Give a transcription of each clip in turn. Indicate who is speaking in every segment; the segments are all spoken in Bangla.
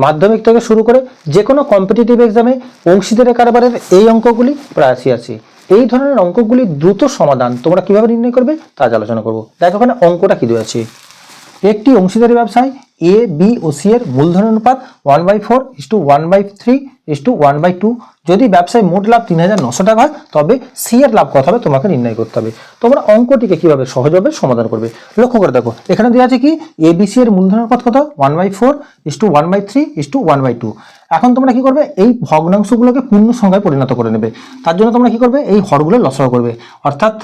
Speaker 1: মাধ্যমিক থেকে শুরু করে যে কোনো কম্পিটিটিভ এক্সামে অংশীদারের কারবারের এই অঙ্কগুলি প্রায় আসি আছে এই ধরনের অঙ্কগুলি দ্রুত সমাধান তোমরা কীভাবে নির্ণয় করবে তা আলোচনা করব। দেখো ওখানে অঙ্কটা কি আছে? একটি অংশীদারি ব্যবসায় এ বি ও সি এর মূলধন অনুপাত one by four is to one by three is to one by two যদি ব্যবসায় মোট লাভ তিন হাজার নশো টাকা হয়, তবে সি এর লাভ কত হবে? তোমাকে নির্ণয় করতে হবে। তোমরা অঙ্কটিকে কীভাবে সহজভাবে সমাধান করবে। লক্ষ্য করে দেখো, এখানে দেওয়া আছে কি? এ বি সি এর মূলধন অনুপাত কত? One by four is to one by three is to one by two এখন তোমরা কি করবে? এই ভগ্নাংশগুলোকে পূর্ণ সংখ্যায় পরিণত করে নেবে। তার জন্য তোমরা কি করবে? এই হরগুলো লসাগু করবে। অর্থাৎ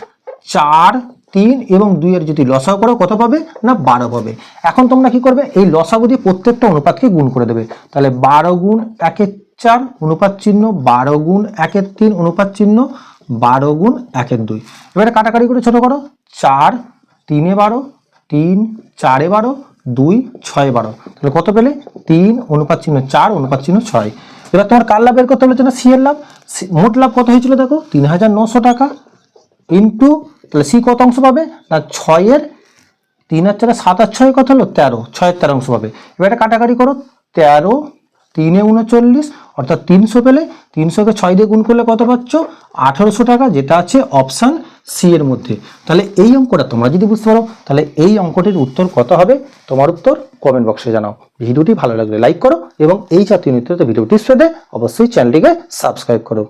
Speaker 1: চার তিন এবং দুইয়ের যদি লসাগু করো, কত পাবে? না, বারো পাবে। এখন তোমরা কি করবে? এই লসাগু দিয়ে প্রত্যেকটা অনুপাতকে গুণ করে দেবে। তাহলে বারো গুণ একের চার, অনুপাত চিহ্ন, বারো গুণ একের তিন, অনুপাত চিহ্ন, বারো গুণ একের দুই। এবারে কাটাকাটি করে ছোট করো। চার, তিনে বারো, তিন, চারে বারো, দুই, ছয় বারো। তাহলে কত পেলে? তিন, অনুপাত চিহ্ন চার, অনুপাত চিহ্ন ছয়। এবার তোমার কার লাভ বের করতে হলে? না সি লাভ? মোট লাভ কত হয়েছিল দেখো? তিন হাজার নশো টাকা ইন্টু তাহলে সি কত অংশ পাবে? না, ছয়ের তিন আর চারে সাত আর ছয় কত হলো? তেরো। ছয়ের তেরো অংশ পাবে। এবার এটা কাটাকাটি করো। তেরো, তিনে উনচল্লিশ, অর্থাৎ তিনশো পেলে তিনশোকে ছয় দিয়ে গুণ করলে কত পাচ্ছ? আঠারোশো টাকা, যেটা আছে অপশান সি এর মধ্যে। তাহলে এই অঙ্কটা তোমরা যদি বুঝতে পারো, তাহলে এই অঙ্কটির উত্তর কত হবে? তোমার উত্তর কমেন্ট বক্সে জানাও। ভিডিওটি ভালো লাগলে লাইক করো এবং এই জাতীয় নিত্য ভিডিওটি পেতে অবশ্যই চ্যানেলটিকে সাবস্ক্রাইব করো।